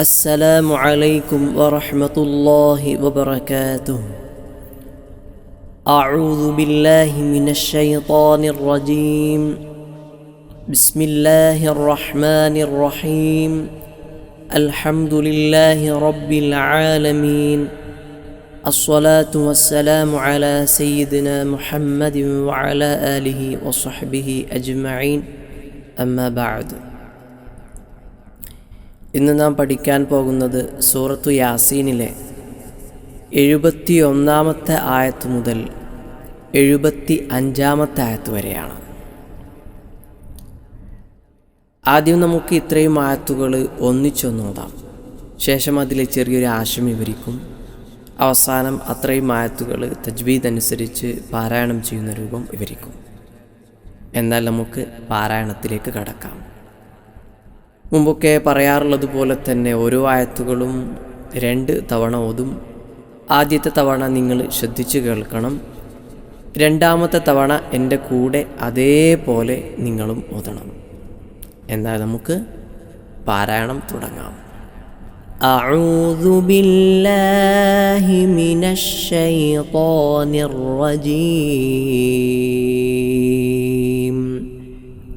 السلام عليكم ورحمة الله وبركاته. أعوذ بالله من الشيطان الرجيم. بسم الله الرحمن الرحيم. الحمد لله رب العالمين. الصلاة والسلام على سيدنا محمد وعلى آله وصحبه أجمعين. أما بعد. ഇന്ന് നാം പഠിക്കാൻ പോകുന്നത് സൂറത്തു യാസീനിലെ എഴുപത്തി ഒന്നാമത്തെ ആയത്ത് മുതൽ എഴുപത്തി അഞ്ചാമത്തെ ആയത്ത് വരെയാണ്. ആദ്യം നമുക്ക് ഇത്രയും ആയത്തുകൾ ഒന്നിച്ചൊന്നോതാം ശേഷം അതിലെ ചെറിയൊരു ആശം വിവരിക്കും. അവസാനം അത്രയും ആയത്തുകൾ തജ്വീദ് അനുസരിച്ച് പാരായണം ചെയ്യുന്ന രൂപം വിവരിക്കും. എന്നാൽ നമുക്ക് പാരായണത്തിലേക്ക് കടക്കാം. മുമ്പൊക്കെ പറയാറുള്ളത് പോലെ തന്നെ ഓരോ ആയത്തുകളും രണ്ട് തവണ ഓതും ആദ്യത്തെ തവണ നിങ്ങൾ ശ്രദ്ധിച്ചു കേൾക്കണം രണ്ടാമത്തെ തവണ എൻ്റെ കൂടെ അതേപോലെ നിങ്ങളും ഓതണം എന്നാൽ നമുക്ക് പാരായണം തുടങ്ങാം أعوذ بالله من الشيطان الرجيم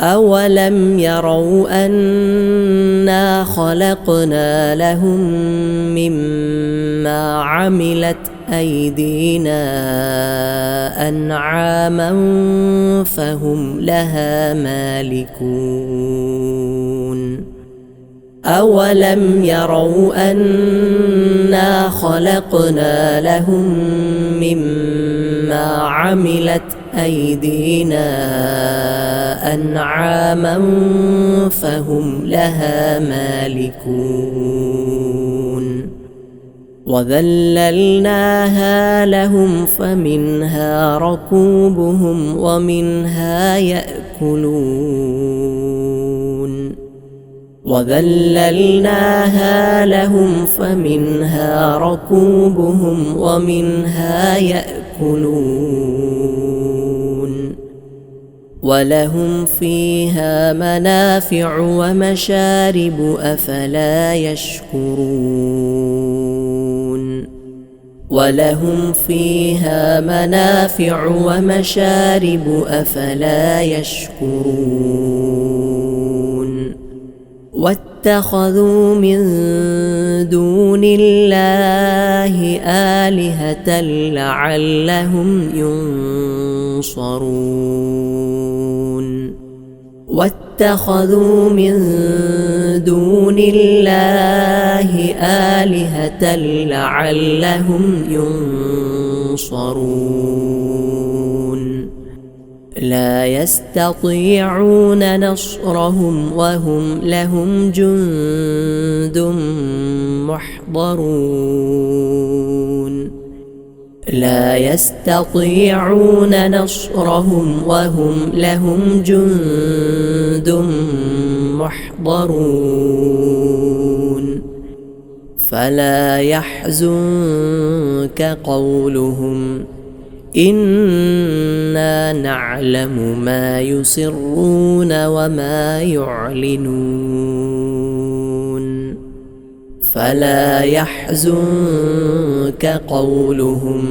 أولم يروا أنا خلقنا لهم مما عملت أيدينا أنعاما فهم لها مالكون أولم يروا أنا خلقنا لهم مما عملت أيدينا أنعاما فهم لها مالكون وذللناها لهم فمنها ركوبهم ومنها يأكلون وذللناها لهم فمنها ركوبهم ومنها يأكلون ولهم فيها منافع ومشارب أفلا يشكرون. ولهم فيها منافع ومشارب أفلا يشكرون. واتخذوا من دون الله آلهة لعلهم ينصرون. واتخذوا من دون الله آلهة لعلهم ينصرون. لا يستطيعون نصرهم وهم لهم جند محضرون. لا يستطيعون نصرهم وهم لهم جند محضرون. فلا يحزنك قولهم. إنا نعلم ما يسرون وما يعلنون. فلا يحزنك قولهم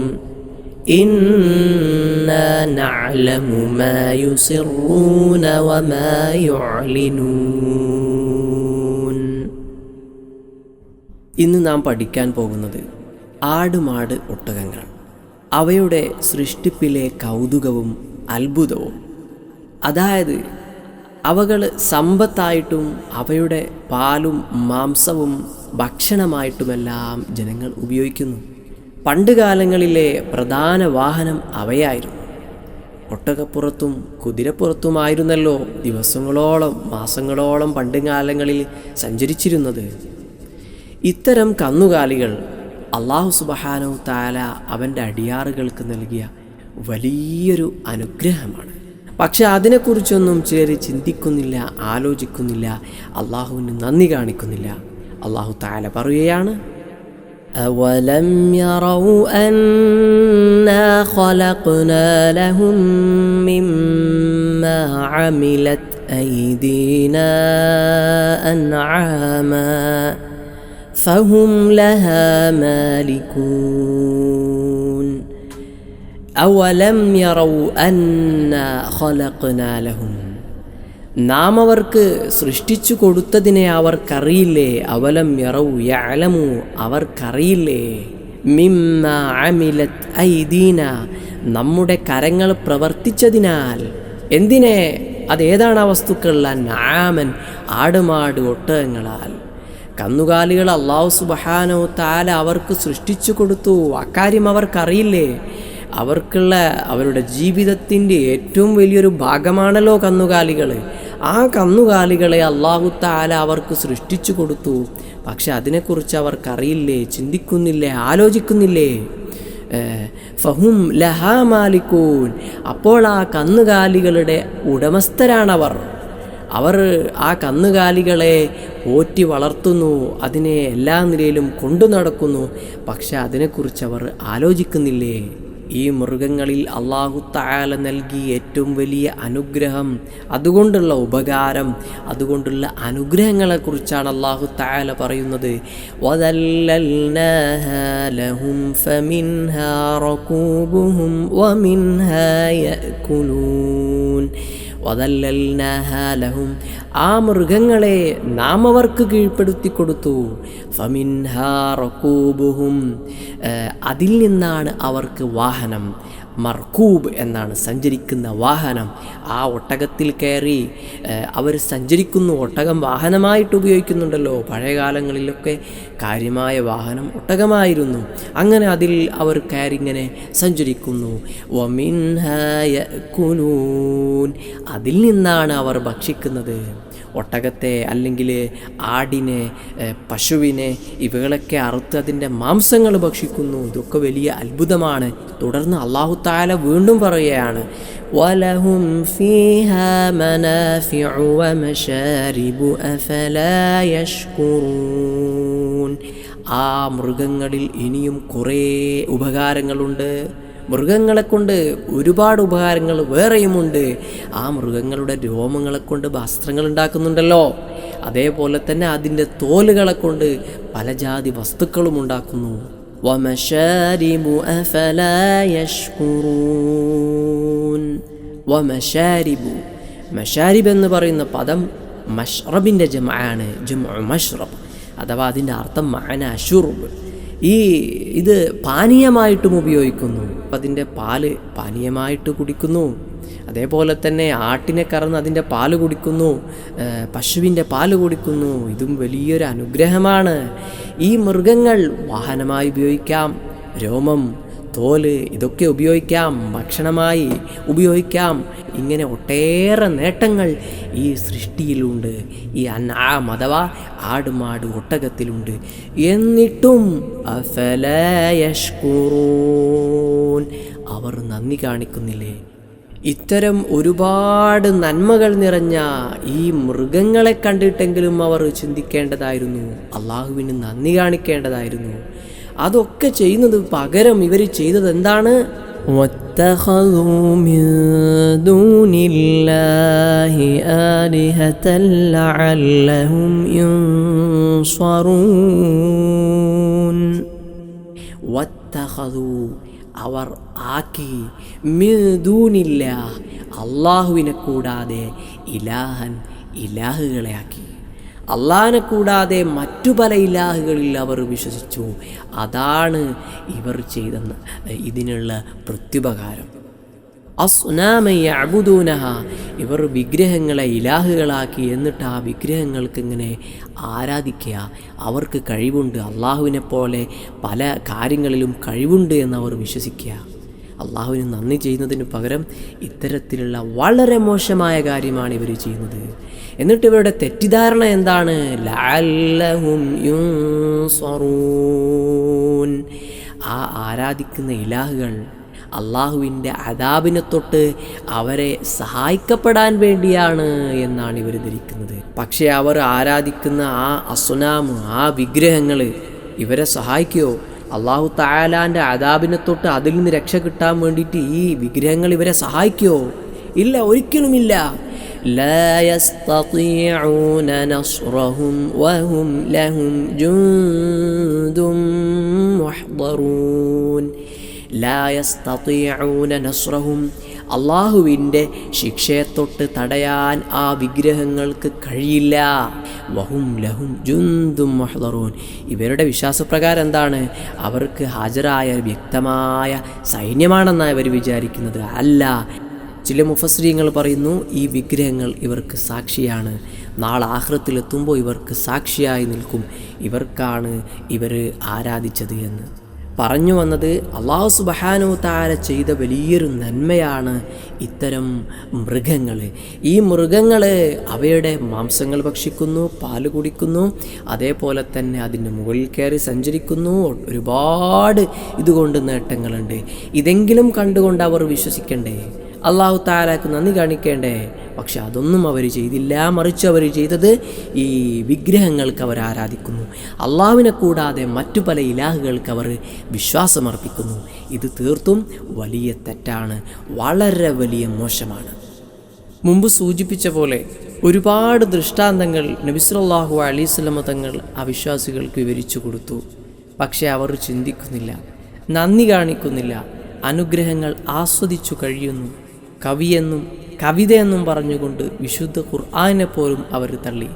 إنا نعلم ما يسرون وما يعلنون ഇന്ന് നാം പഠിക്കാൻ പോകുന്നത് ആടുമാട് ഒട്ടകങ്ങൾ അവയുടെ സൃഷ്ടിപ്പിലെ കൗതുകവും അത്ഭുതവും അതായത് അവകൾ സമ്പത്തായിട്ടും അവയുടെ പാലും മാംസവും ഭക്ഷണമായിട്ടുമെല്ലാം ജനങ്ങൾ ഉപയോഗിക്കുന്നു. പണ്ടുകാലങ്ങളിലെ പ്രധാന വാഹനം അവയായിരുന്നു. ഒട്ടകപ്പുറത്തും കുതിരപ്പുറത്തുമായിരുന്നല്ലോ ദിവസങ്ങളോളം മാസങ്ങളോളം പണ്ടുകാലങ്ങളിൽ സഞ്ചരിച്ചിരുന്നത്. ഇത്തരം കന്നുകാലികൾ അള്ളാഹു സുബഹാനോ താല അവന്റെ അടിയാറുകൾക്ക് നൽകിയ വലിയൊരു അനുഗ്രഹമാണ്. പക്ഷെ അതിനെക്കുറിച്ചൊന്നും ചിലർ ചിന്തിക്കുന്നില്ല ആലോചിക്കുന്നില്ല അള്ളാഹുവിന് നന്ദി കാണിക്കുന്നില്ല അള്ളാഹു താല പറയുകയാണ് أولم يروا أنا خلقنا لهم مما عملت أيدينا أنعاما فهم لها مالكون അവലം യറൗ അന്ന ഖലഖ്നാ ലഹും നാം അവർക്ക് സൃഷ്ടിച്ചു കൊടുത്തതിനെ അവർക്കറിയില്ലേ? അവലം യറൗ യഅലമു അവർക്കറിയില്ലേ? മിമ്മ അമിലത് ഐദീന നമ്മുടെ കരങ്ങൾ പ്രവർത്തിച്ചതിനാൽ. എന്തിനെ? അതേതാണ് ആ വസ്തുക്കൾ നാമൻ ആടുമാട് ഒട്ടകങ്ങളാൽ. കന്നുകാലികൾ അള്ളാഹു സുബഹാനോ താല അവർക്ക് സൃഷ്ടിച്ചു കൊടുത്തു. അക്കാര്യം അവർക്കറിയില്ലേ? അവർക്കുള്ള അവരുടെ ജീവിതത്തിന്റെ ഏറ്റവും വലിയൊരു ഭാഗമാണല്ലോ കന്നുകാലികൾ. ആ കന്നുകാലികളെ അള്ളാഹു താല അവർക്ക് സൃഷ്ടിച്ചു കൊടുത്തു. പക്ഷെ അതിനെക്കുറിച്ച് അവർക്കറിയില്ലേ? ചിന്തിക്കുന്നില്ലേ? ആലോചിക്കുന്നില്ലേ? ഫഹും ലഹാ മാലിക്കൂൻ. അപ്പോൾ ആ കന്നുകാലികളുടെ ഉടമസ്ഥരാണവർ. അവർ ആ കന്നുകാലികളെ പോറ്റി വളർത്തുന്നു അതിനെ എല്ലാ നിലയിലും കൊണ്ടു നടക്കുന്നു. പക്ഷെ അതിനെക്കുറിച്ച് അവർ ആലോചിക്കുന്നില്ലേ? ഈ മൃഗങ്ങളിൽ അള്ളാഹു താല നൽകി ഏറ്റവും വലിയ അനുഗ്രഹം അതുകൊണ്ടുള്ള ഉപകാരം അതുകൊണ്ടുള്ള അനുഗ്രഹങ്ങളെക്കുറിച്ചാണ് അള്ളാഹു താല പറയുന്നത്. വതല്ലൽനഹാലഹും ആ മൃഗങ്ങളെ നാം അവർക്ക് കീഴ്പ്പെടുത്തി കൊടുത്തു. ഫമിൻഹാ റക്കൂബുഹും. അതിൽ നിന്നാണ് അവർക്ക് വാഹനം. മർക്കൂബ് എന്നാണ് സഞ്ചരിക്കുന്ന വാഹനം. ആ ഒട്ടകത്തിൽ കയറി അവർ സഞ്ചരിക്കുന്നു. ഒട്ടകം വാഹനമായിട്ട് ഉപയോഗിക്കുന്നുണ്ടല്ലോ. പഴയ കാലങ്ങളിലൊക്കെ കാര്യമായ വാഹനം ഒട്ടകമായിരുന്നു. അങ്ങനെ അതിൽ അവർ കയറിങ്ങനെ സഞ്ചരിക്കുന്നു. അതിൽ നിന്നാണ് അവർ ഭക്ഷിക്കുന്നത്. ഒട്ടകത്തെ അല്ലെങ്കിൽ ആടിനെ ഏ, പശുവിനെ ഇവകളൊക്കെ അറുത്ത് അതിൻ്റെ മാംസങ്ങൾ ഭക്ഷിക്കുന്നു ഇതൊക്കെ വലിയ അത്ഭുതമാണ് തുടർന്ന് അള്ളാഹു താല വീണ്ടും പറയുകയാണ് ولهم فيها منافع ومشارب أفلا يشكرون ആ മൃഗങ്ങളിൽ ഇനിയും കുറേ ഉപകാരങ്ങളുണ്ട് മൃഗങ്ങളെ കൊണ്ട് ഒരുപാട് ഉപകാരങ്ങൾ വേറെയുമുണ്ട്. ആ മൃഗങ്ങളുടെ രോമങ്ങളെ കൊണ്ട് വസ്ത്രങ്ങൾ ഉണ്ടാക്കുന്നുണ്ടല്ലോ അതേപോലെ തന്നെ അതിന്റെ തോലുകളെ കൊണ്ട് പല ജാതി വസ്തുക്കളും ഉണ്ടാക്കുന്നു. വമശാരിമു മഷാരിബ് എന്ന് പറയുന്ന പദം മഷ്റബിന്റെ ജമാണ് മഷ്റബ്. അഥവാ അതിന്റെ അർത്ഥം മഅന ഷുറുബ് ഈ ഇത് പാനീയമായിട്ടും ഉപയോഗിക്കുന്നു. അതിന്റെ പാൽ പാനീയമായിട്ട് കുടിക്കുന്നു. അതേപോലെ തന്നെ ആട്ടിനെ കറന്ന് അതിന്റെ പാൽ കുടിക്കുന്നു. പശുവിന്റെ പാൽ കുടിക്കുന്നു. ഇതും വലിയൊരു അനുഗ്രഹമാണ്. ഈ മൃഗങ്ങൾ വാഹനമായി ഉപയോഗിക്കാം. രോമം തോൽ ഇതൊക്കെ ഉപയോഗിക്കാം ഭക്ഷണമായി ഉപയോഗിക്കാം. ഇങ്ങനെ ഒട്ടേറെ നേട്ടങ്ങൾ ഈ സൃഷ്ടിയിലുണ്ട്. ഈ അന്നാം അഥവാ ആടുമാട് ഒട്ടകത്തിലുണ്ട്. എന്നിട്ടും അവർ നന്ദി കാണിക്കുന്നില്ലേ? ഇത്തരം ഒരുപാട് നന്മകൾ നിറഞ്ഞ ഈ മൃഗങ്ങളെ കണ്ടിട്ടെങ്കിലും അവർ ചിന്തിക്കേണ്ടതായിരുന്നു. അള്ളാഹുവിന് നന്ദി കാണിക്കേണ്ടതായിരുന്നു. അതൊക്കെ ചെയ്യുന്നത് പകരം ഇവർ ചെയ്തത് എന്താണ്? അവർ ആക്കി മിദൂനില്ല അള്ളാഹുവിനെ കൂടാതെ ഇലാഹൻ ഇലാഹുകളെ ആക്കി. അള്ളാഹിനെ കൂടാതെ മറ്റു പല ഇലാഹുകളിൽ അവർ വിശ്വസിച്ചു. അതാണ് ഇവർ ചെയ്തെന്ന് ഇതിനുള്ള പ്രത്യുപകാരം. അസ്നാമയ്യബുദൂനഹ ഇവർ വിഗ്രഹങ്ങളെ ഇലാഹുകളാക്കി എന്നിട്ട് ആ വിഗ്രഹങ്ങൾക്ക് ഇങ്ങനെ ആരാധിക്കുക. അവർക്ക് കഴിവുണ്ട്. അള്ളാഹുവിനെ പോലെ പല കാര്യങ്ങളിലും കഴിവുണ്ട് എന്നവർ വിശ്വസിക്കുക. അള്ളാഹുവിന് നന്ദി ചെയ്യുന്നതിന് പകരം ഇത്തരത്തിലുള്ള വളരെ മോശമായ കാര്യമാണ് ഇവർ ചെയ്യുന്നത്. എന്നിട്ട് ഇവരുടെ തെറ്റിദ്ധാരണ എന്താണ്? യുൻസറൂൻ. ആ ആരാധിക്കുന്ന ഇലാഹുകൾ അള്ളാഹുവിന്റെ അതാബിനെ തൊട്ട് അവരെ സഹായിക്കപ്പെടാൻ വേണ്ടിയാണ് എന്നാണ് ഇവർ ധരിക്കുന്നത്. പക്ഷേ അവർ ആരാധിക്കുന്ന ആ അസുനാമ് ആ വിഗ്രഹങ്ങൾ ഇവരെ സഹായിക്കുമോ അള്ളാഹു തായാലാൻ്റെ അതാബിനെ തൊട്ട് അതിൽ നിന്ന് രക്ഷ കിട്ടാൻ വേണ്ടിയിട്ട് ഈ വിഗ്രഹങ്ങൾ ഇവരെ സഹായിക്കുമോ ഇല്ല ഒരിക്കലുമില്ല لا يستطيعون نصرهم وهم لهم جند محضرون ലാ യസ്തീഊന നസ്റഹും അള്ളാഹുവിന്റെ ശിക്ഷയെ തൊട്ട് തടയാൻ ആ വിഗ്രഹങ്ങൾക്ക് കഴിയില്ല. വഹും ലഹും ജുന്തും മഹ്ലറൂൻ ഇവരുടെ വിശ്വാസപ്രകാരം എന്താണ്? അവർക്ക് ഹാജരായ വ്യക്തമായ സൈന്യമാണെന്നാണ് ഇവർ വിചാരിക്കുന്നത്. അല്ല ചില മുഫസ്രീങ്ങൾ പറയുന്നു ഈ വിഗ്രഹങ്ങൾ ഇവർക്ക് സാക്ഷിയാണ്. നാളെ ആഹ്രത്തിലെത്തുമ്പോൾ ഇവർക്ക് സാക്ഷിയായി നിൽക്കും. ഇവർക്കാണ് ഇവർ ആരാധിച്ചത് എന്ന്. പറഞ്ഞു വന്നത് അള്ളാഹു സുബഹാനു താര ചെയ്ത വലിയൊരു നന്മയാണ് ഇത്തരം മൃഗങ്ങൾ. ഈ മൃഗങ്ങൾ അവയുടെ മാംസങ്ങൾ ഭക്ഷിക്കുന്നു പാൽ കുടിക്കുന്നു അതേപോലെ തന്നെ അതിന്റെ മുകളിൽ കയറി സഞ്ചരിക്കുന്നു. ഒരുപാട് ഇതുകൊണ്ട് നേട്ടങ്ങളുണ്ട്. ഇതെങ്കിലും കണ്ടുകൊണ്ട് അവർ വിശ്വസിക്കണ്ടേ? അള്ളാഹു താലാക്ക് നന്ദി കാണിക്കേണ്ടേ? പക്ഷെ അതൊന്നും അവർ ചെയ്തില്ല. മറിച്ച് അവർ ചെയ്തത് ഈ വിഗ്രഹങ്ങൾക്ക് അവർ ആരാധിക്കുന്നു. അള്ളാവിനെ കൂടാതെ മറ്റു പല ഇലാഹുകൾക്ക് അവർ വിശ്വാസമർപ്പിക്കുന്നു. ഇത് തീർത്തും വലിയ തെറ്റാണ്. വളരെ വലിയ മോശമാണ്. മുമ്പ് സൂചിപ്പിച്ച പോലെ ഒരുപാട് ദൃഷ്ടാന്തങ്ങൾ നബിസ്വല്ലാഹു അലൈസ്ലമ തങ്ങൾ അവിശ്വാസികൾക്ക് വിവരിച്ചു കൊടുത്തു. പക്ഷേ അവർ ചിന്തിക്കുന്നില്ല നന്ദി കാണിക്കുന്നില്ല. അനുഗ്രഹങ്ങൾ ആസ്വദിച്ചു കഴിയുന്നു. കവിയെന്നും കവിതയെന്നും പറഞ്ഞുകൊണ്ട് വിശുദ്ധ ഖുർആാനെ പോലും അവർ തള്ളി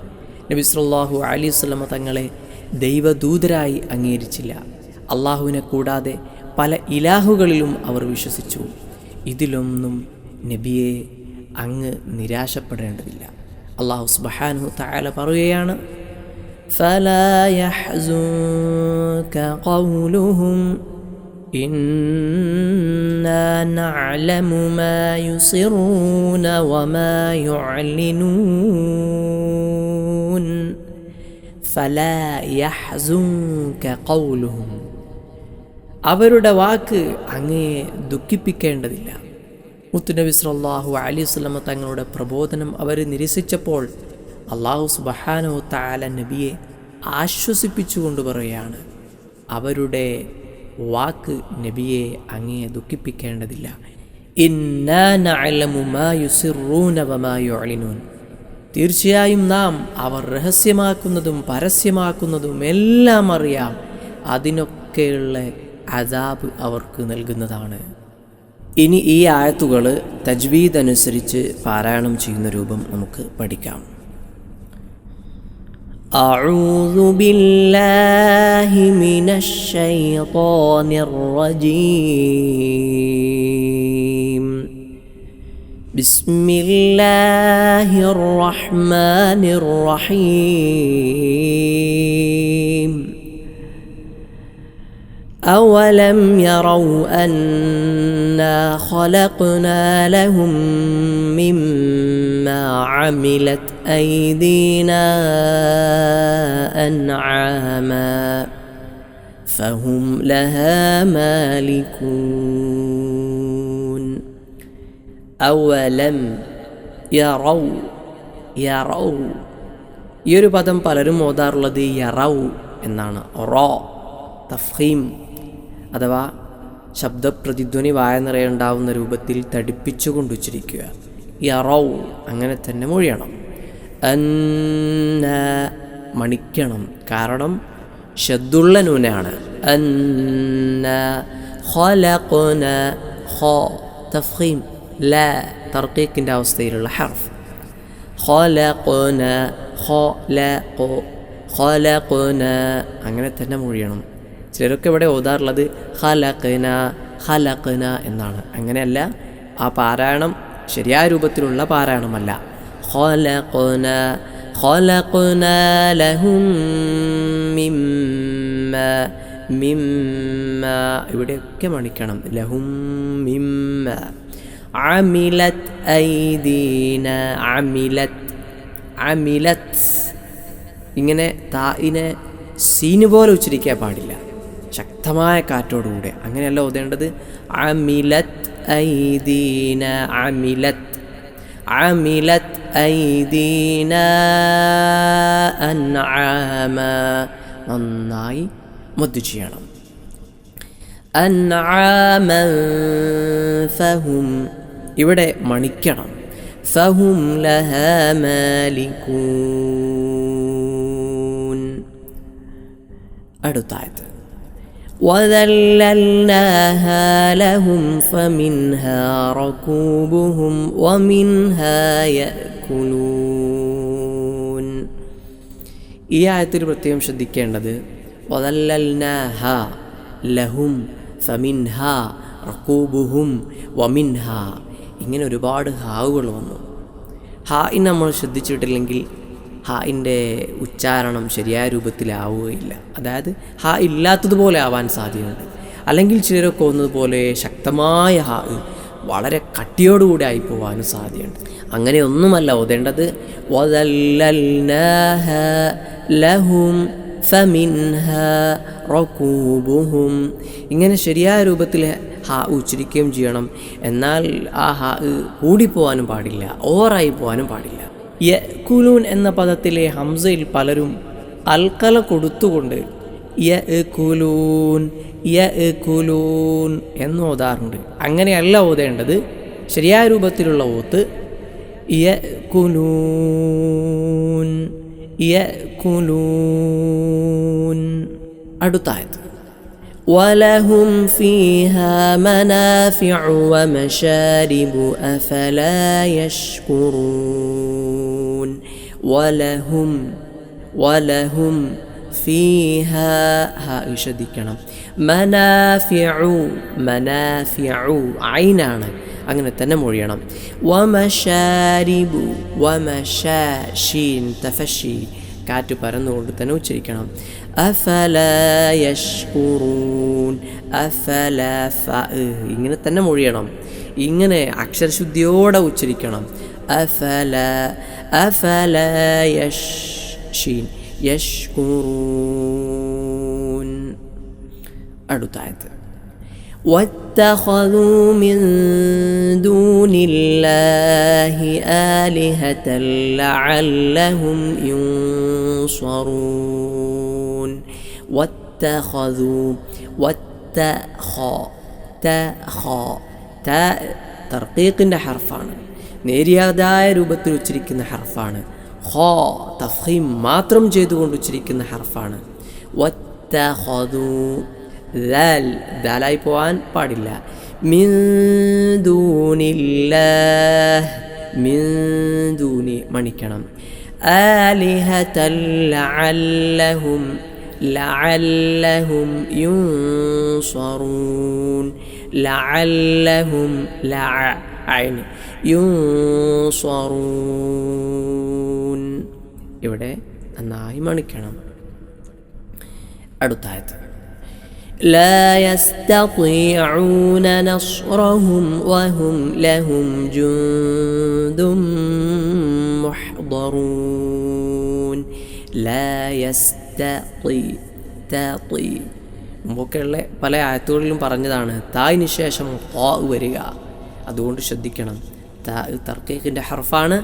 നബി സല്ലാഹു അലൈഹി സ്വലമ തങ്ങളെ ദൈവദൂതരായി അംഗീകരിച്ചില്ല അള്ളാഹുവിനെ കൂടാതെ പല ഇലാഹുകളിലും അവർ വിശ്വസിച്ചു ഇതിലൊന്നും നബിയെ അങ്ങ് നിരാശപ്പെടേണ്ടതില്ല അള്ളാഹു സുബഹാനു താല പറയുകയാണ് فلا يحزنك قولهم إنا نعلم ما يسرون وما يعلنون فلا يحزنك قولهم അവരുടെ വാക്ക് അങ്ങയെ ദുഃഖിപ്പിക്കേണ്ടതില്ല മുത്തുനബി സല്ലാഹു അലൈഹി സ്വലമ തങ്ങളുടെ പ്രബോധനം അവർ നിരസിച്ചപ്പോൾ അള്ളാഹു സുബഹാനോ താല നബിയെ ആശ്വസിപ്പിച്ചുകൊണ്ട് പറയുകയാണ് അവരുടെ വാക്ക് നബിയെ അങ്ങയെ ദുഃഖിപ്പിക്കേണ്ടതില്ല. തീർച്ചയായും നാം അവർ രഹസ്യമാക്കുന്നതും പരസ്യമാക്കുന്നതും എല്ലാം അറിയാം. അതിനൊക്കെയുള്ള അതാബ് അവർക്ക് നൽകുന്നതാണ്. ഇനി ഈ ആയത്തുകൾ തജ്വീദ് അനുസരിച്ച് പാരായണം ചെയ്യുന്ന രൂപം നമുക്ക് പഠിക്കാം. أعوذ بالله من الشيطان الرجيم. بسم الله الرحمن الرحيم. أولم يروا أنا خلقنا لهم مما عملت أيدينا أنعاما فهم لها مالكون أولم يروا يروا ഈ ഒരു പദം പലരും ഓതാറുള്ളത് യറൗ എന്നാണ് റോ തഫീം അഥവാ ശബ്ദപ്രതിധ്വനി വായ നിറയുണ്ടാവുന്ന രൂപത്തിൽ തടിപ്പിച്ചുകൊണ്ട് ഉച്ചരിക്കുക യറൗ അങ്ങനെ തന്നെ മൊഴിയണം. അന്ന മണിക്കണം. കാരണം ഷദ്ദുള്ള നൂനാണ്. അന്ന ഖലഖന ഖ തഫീം ല തർക്കീക്കിന്റെ അവസ്ഥയിലുള്ള ഹർഫ്. ഖലഖന ഖലഖ ഖലഖന അങ്ങനെ തന്നെ മൊഴിയണം. ചിലരൊക്കെ ഇവിടെ ഓതാറുള്ളത് ഹലഖന ഹലഖന എന്നാണ്. അങ്ങനെയല്ല ആ പാരായണം ശരിയായ രൂപത്തിലുള്ള പാരായണമല്ല. ഹലഖന ഖലഖന ലഹും മിമ്മ മിമ്മ. ഇവിടെയൊക്കെ മണിക്കണം. ലഹും മിമ്മ. അമിലത് ഐദീന അമിലത് അമിലത്. ഇങ്ങനെ തായിനെ സീന് പോലെ ഉച്ചരിക്കാൻ പാടില്ല. ശക്തമായ കാറ്റോടുകൂടെ. അങ്ങനെയല്ല ഓതേണ്ടത്? അമിലത് ഐദീന അമിലത് അമിലത് ഐദീന അൻആമ. നന്നായി മുദ്ദ് ചെയ്യണം ഫഹും ഇവിടെ മണിക്കണം. ഫഹും ലഹ അടുത്തായത്. وذللناها لهم فمنها ركوبهم ومنها يأكلون ഈ ആയത്തിൽ പ്രത്യേകം ശ്രദ്ധിക്കേണ്ടത് വദല്ലൽനാഹ ലഹും ഫമിൻഹ റക്കൂബുഹും വമിൻഹ ഇങ്ങനെ ഒരുപാട് ഹാവുകൾ വന്നു ഹായിൻ നമ്മൾ ശ്രദ്ധിച്ചിട്ടില്ലെങ്കിൽ ഹായിന്റെ ഉച്ചാരണം ശരിയായ രൂപത്തിലാവുകയില്ല അതായത് ഹാ ഇല്ലാത്തതുപോലെ ആവാൻ സാധ്യതയുണ്ട്. അല്ലെങ്കിൽ ചിലരൊക്കെ ഒന്നതുപോലെ ശക്തമായ ഹാ വളരെ കട്ടിയോടുകൂടി ആയി പോകാനും സാധ്യതയുണ്ട്. അങ്ങനെ ഒന്നുമല്ല ഓതേണ്ടത് ലഹും ഇങ്ങനെ ശരിയായ രൂപത്തിൽ ഹാ ഉച്ചരിക്കുകയും ചെയ്യണം. എന്നാൽ ആ ഹാ കൂടിപ്പോവാനും പാടില്ല ഓവറായി പോകാനും പാടില്ല. യക്കുലൂൻ എന്ന പദത്തിലെ ഹംസയിൽ പലരും അൽക്കല കൊടുത്തുകൊണ്ട് യക്കുലൂൻ യക്കുലൂൻ എന്ന് ഓതാറുണ്ട് അങ്ങനെയല്ല ഓതേണ്ടത് ശരിയായ രൂപത്തിലുള്ള ഓത്ത് യക്കുലൂൻ യക്കുലൂൻ അടുത്തായത് ولهم فيها منافع ومشارب أفلا يشكرون വലഹും വലഹും ഫീഹ ശ്രദ്ധിക്കണം മനാഫിഉ മനാഫിഉ ഐനാണ്. അങ്ങനെ തന്നെ മൊഴിയണം. വമശാരിബു വമശീൻ തഫഷി കാറ്റ് പറന്നുകൊണ്ട് തന്നെ ഉച്ചരിക്കണം. അഫലയൂറൂൻ അഫല ഇങ്ങനെ തന്നെ മൊഴിയണം. ഇങ്ങനെ അക്ഷരശുദ്ധിയോടെ ഉച്ചരിക്കണം. അഫല أفلا يش... يشكرون أردت واتخذوا من دون الله آلهة لعلهم ينصرون. واتخذوا واتخا تخا ترقيق حرفان നേരിയതായ രൂപത്തിൽ ഉച്ചരിക്കുന്ന ഹർഫാണ്. ഹോ തഫീം മാത്രം ചെയ്തുകൊണ്ട് ഉച്ചരിക്കുന്ന ഹർഫാണ്. ദാലായി പോവാൻ പാടില്ല. മിൻ ദൂനില്ലാഹ് മിൻ ദൂനി മണിക്കണം. ആലിഹതൽ ലഅല്ലഹും ലഅല്ലഹും യുൻസറൂൻ ലഅല്ലഹും ലഅ ഐൻ യുൻസറൂൻ ഇവിടെ നന്നായി മണിക്കണം അടുത്തായത് لا يستطيعون نصرهم وهم لهم جند محضرون لا يستطيع تطي മുമ്പൊക്കെയുള്ള പല ആയത്തുകളിലും പറഞ്ഞതാണ് തായിന് ശേഷം ത്വാ വരിക അതുകൊണ്ട് ശ്രദ്ധിക്കണം. തർക്കീഖിന്റെ ഹർഫാണ്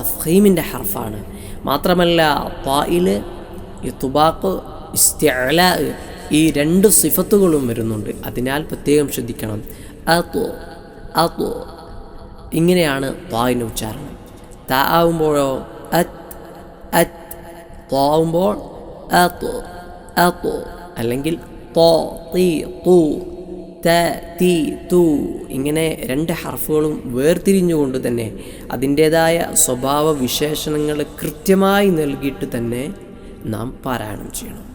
തഫീമിന്റെ ഹർഫാണ്. മാത്രമല്ല ത്വായിൽ ഈ തുബാക്ക് ഇസ്തിഅല ഈ രണ്ട് സിഫത്തുകളും വരുന്നുണ്ട്. അതിനാൽ പ്രത്യേകം ശ്രദ്ധിക്കണം. അതോ അതോ. ഇങ്ങനെയാണ് പായിന് ഉച്ചാരണം. ത ആവുമ്പോഴോ അത് അത്. അല്ലെങ്കിൽ ത തി തു ഇങ്ങനെ രണ്ട് ഹർഫുകളും വേർതിരിഞ്ഞുകൊണ്ട് തന്നെ അതിന്റേതായ സ്വഭാവ വിശേഷണങ്ങൾ കൃത്യമായി നൽകിയിട്ട് തന്നെ നാം പാരായണം ചെയ്യണം.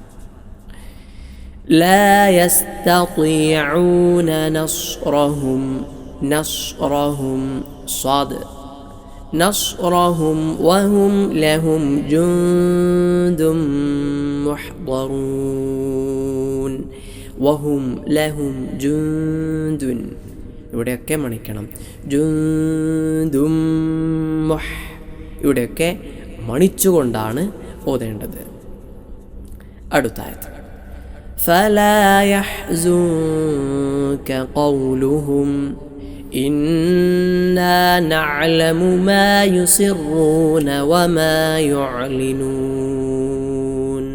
നസ്റഹും വഹും ലഹും ജുന്ദും മുഹ്ദറൂൻ. വഹും ലഹും ജുന്ദുൻ ഇവിടെയൊക്കെ മണിക്കണം ജുന്ദും മുഹ് ഇവിടെയൊക്കെ മണിച്ചുകൊണ്ടാണ് ഓതേണ്ടത് അടുത്തായത് فلا يحزنك قولهم إنا نعلم ما يسرون وما يعلنون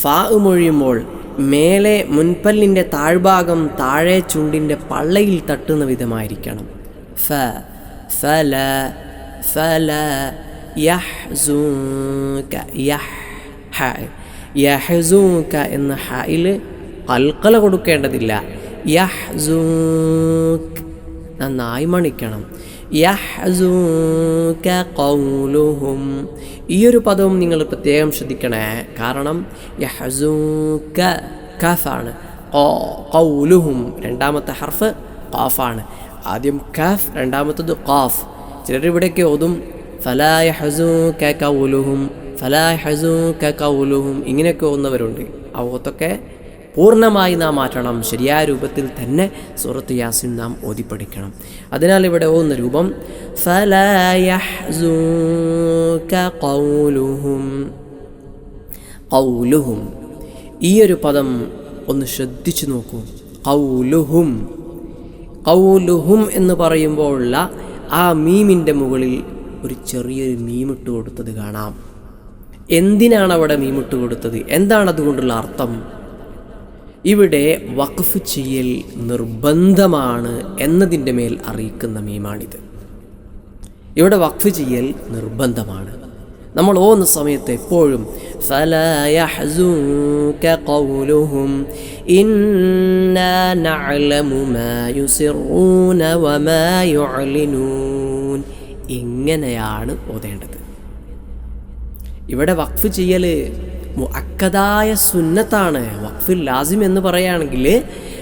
ഫാ മൊഴിയുമ്പോൾ മേലെ മുൻപല്ലിന്റെ താഴ്ഭാഗം താഴെ ചുണ്ടിന്റെ പള്ളയിൽ തട്ടുന്ന വിധമായിരിക്കണം. ഫ ഫല ഫല യഹ് ഹ. യഹ്സൂക എന്ന ഹയിൽ കൽക്കല കൊടുക്കേണ്ടതില്ല. യഹ്സൂക്ക് നന്നായി മണിക്കണം. യഹ്സൂക കൗലുഹും ഈ ഒരു പദവും നിങ്ങൾ പ്രത്യേകം ശ്രദ്ധിക്കണേ. കാരണം യഹ്സൂക കഫാണ്. കൗലുഹും രണ്ടാമത്തെ ഹർഫ് ഖാഫാണ്. ആദ്യം കഫ് രണ്ടാമത്തത് ഖാഫ്. ചിലർ ഇവിടേക്ക് ഓതും ഫലാ യഹ്സൂക കൗലുഹും ഫലാ യഹ്സൂക കൗലുഹും ഇങ്ങനെയൊക്കെ ഓന്നവരുണ്ട് ആ ഓത്തൊക്കെ പൂർണമായി നാം മാറ്റണം. ശരിയായ രൂപത്തിൽ തന്നെ സൂറത്ത് യാസിൻ നാം ഓതിപ്പഠിക്കണം. അതിനാൽ ഇവിടെ ഓന്ന രൂപം കൗലുഹും ഈ ഒരു പദം ഒന്ന് ശ്രദ്ധിച്ചു നോക്കൂ. കൗലുഹും കൗലുഹും എന്ന് പറയുമ്പോഴുള്ള ആ മീമിന്റെ മുകളിൽ ഒരു ചെറിയൊരു മീമിട്ട് കൊടുത്തത് കാണാം. എന്തിനാണ് അവിടെ മീമിട്ട് കൊടുത്തത് എന്താണ് അതുകൊണ്ടുള്ള അർത്ഥം? ഇവിടെ വഖഫ് ചെയ്യൽ നിർബന്ധമാണ് എന്നതിന്റെ മേൽ അറിയിക്കുന്ന മീമാണിത്. ഇവിടെ വഖഫ് ചെയ്യൽ നിർബന്ധമാണ്. നമ്മൾ ഓന്ന സമയത്ത് എപ്പോഴും ഇങ്ങനെയാണ് ഓതേണ്ടത്. ഇവിടെ വഖഫ് ചെയ്യൽ മുഅക്കദായ സുന്നത്താണ്. വഖഫിൽ ലാസിം എന്ന് പറയുകയാണെങ്കിൽ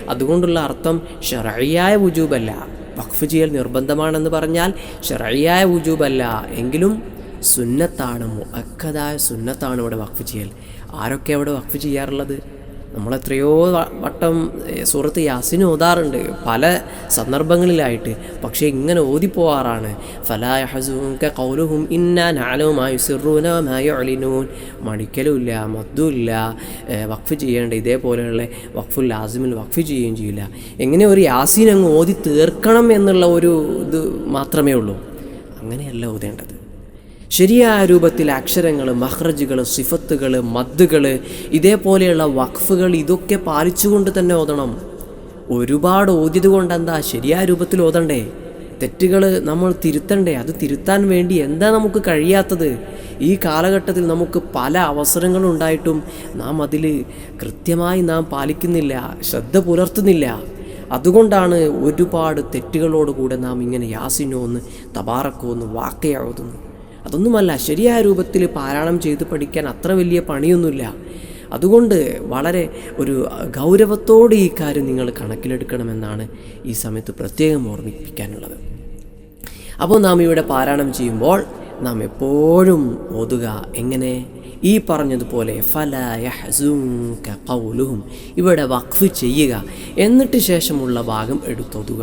അതുകൊണ്ടുള്ള അർത്ഥം ഷറയ്യായ വുജൂബല്ല. വഖഫ് ചെയ്യൽ നിർബന്ധമാണെന്ന് പറഞ്ഞാൽ ഷറയ്യായ വുജൂബല്ല. എങ്കിലും സുന്നത്താണ് മുഅക്കദായ സുന്നത്താണ് ഇവിടെ വഖഫ് ചെയ്യൽ. ആരൊക്കെ അവിടെ വഖഫ് ചെയ്യാറുള്ളത്? നമ്മൾ എത്രയോ വട്ടം സുഹൃത്ത് യാസിന് ഓതാറുണ്ട്. പല സന്ദർഭങ്ങളിലായിട്ട്. പക്ഷേ ഇങ്ങനെ ഓതിപ്പോവാറാണ്. ഫലാഹസൂക്ക കൗലുഹും ഇന്നാ നാലുമായുസിറൂനൂൻ മടിക്കലുമില്ല മദ്ദുമില്ല വഖഫ് ചെയ്യേണ്ട. ഇതേപോലെയുള്ള വഖഫുൽ ലാസിമിൽ വഖഫ് ചെയ്യുകയും ചെയ്യില്ല. എങ്ങനെ ഒരു യാസീൻ അങ്ങ് ഓതി തീർക്കണം എന്നുള്ള ഒരു ഇത് മാത്രമേ ഉള്ളൂ. അങ്ങനെയല്ല ഓതേണ്ടത്. ശരിയായ രൂപത്തിൽ അക്ഷരങ്ങൾ മഹ്റജുകൾ സിഫത്തുകൾ മദ്ദുകൾ ഇതേപോലെയുള്ള വഖഫുകൾ ഇതൊക്കെ പാലിച്ചുകൊണ്ട് തന്നെ ഓതണം. ഒരുപാട് ഓതിയത് കൊണ്ട് എന്താ ശരിയായ രൂപത്തിൽ ഓതണ്ടേ? തെറ്റുകൾ നമ്മൾ തിരുത്തണ്ടേ? അത് തിരുത്താൻ വേണ്ടി എന്താ നമുക്ക് കഴിയാത്തത്? ഈ കാലഘട്ടത്തിൽ നമുക്ക് പല അവസരങ്ങളും ഉണ്ടായിട്ടും നാം അതിൽ കൃത്യമായി നാം പാലിക്കുന്നില്ല ശ്രദ്ധ പുലർത്തുന്നില്ല. അതുകൊണ്ടാണ് ഒരുപാട് തെറ്റുകളോടുകൂടെ നാം ഇങ്ങനെ യാസിനോന്ന് ഒന്ന് തബാറക്കോ ഒന്ന് വാക്കയാവുന്നു അതൊന്നുമല്ല ശരിയായ രൂപത്തിൽ പാരായണം ചെയ്ത് പഠിക്കാൻ അത്ര വലിയ പണിയൊന്നുമില്ല. അതുകൊണ്ട് വളരെ ഒരു ഗൗരവത്തോടെ ഈ കാര്യം നിങ്ങൾ കണക്കിലെടുക്കണമെന്നാണ് ഈ സമയത്ത് പ്രത്യേകം ഓർമ്മിപ്പിക്കാനുള്ളത്. അപ്പോൾ നാം ഇവിടെ പാരായണം ചെയ്യുമ്പോൾ നാം എപ്പോഴും ഓതുക എങ്ങനെ? ഈ പറഞ്ഞതുപോലെ ഫല യഹ്സൂക ഖൗലുഹും ഇവിടെ വഖഫ് ചെയ്യുക എന്നിട്ട് ശേഷമുള്ള ഭാഗം എടുത്തോതുക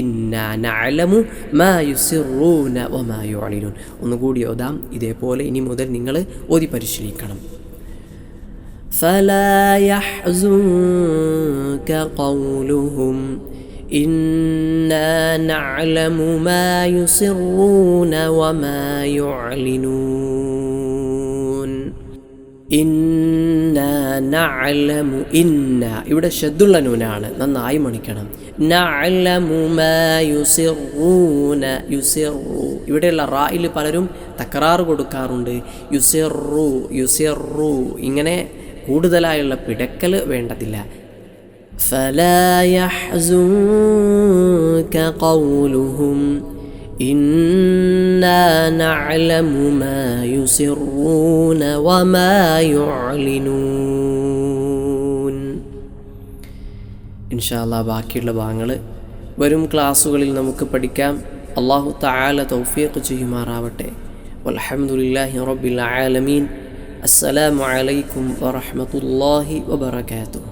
ഇന്ന നഅലമു മാ യുസിറൂന വമാ യുഅലിനൂൻ ഒന്നുകൂടി ഓതാം ഇതേപോലെ ഇനി മുതൽ നിങ്ങൾ ഓതി പരിശീലിക്കണം فلا يحزنك قولهم إنا نعلم ما يسرون وما يعلنون ഇന്ന നഅലമു ഇന്ന ഇവിടെ ഷദ്ദുള്ള നൂനാണ് നന്നായി മണിക്കണം നഅലമു മാ യുസിറൂന യുസിറു ഇവിടെയുള്ള റായിൽ പലരും തക്കറാറ് കൊടുക്കാറുണ്ട് യുസിറു യുസിറു ഇങ്ങനെ കൂടുതലായുള്ള പിടക്കൽ വേണ്ടതില്ല فلا يحزنك قولهم إنا نعلم ما يسرون وما يعلنون ഇൻഷാല്ല ബാക്കിയുള്ള ഭാഗങ്ങൾ വരും ക്ലാസ്സുകളിൽ നമുക്ക് പഠിക്കാം അള്ളാഹു തആല തൗഫീഖ് ചെയ്യുമാറാവട്ടെ വൽഹംദുലില്ലാഹി റബ്ബിൽ ആലമീൻ അസ്സലാമു അലൈക്കും വറഹ്മത്തുള്ളാഹി വബറകാതുഹു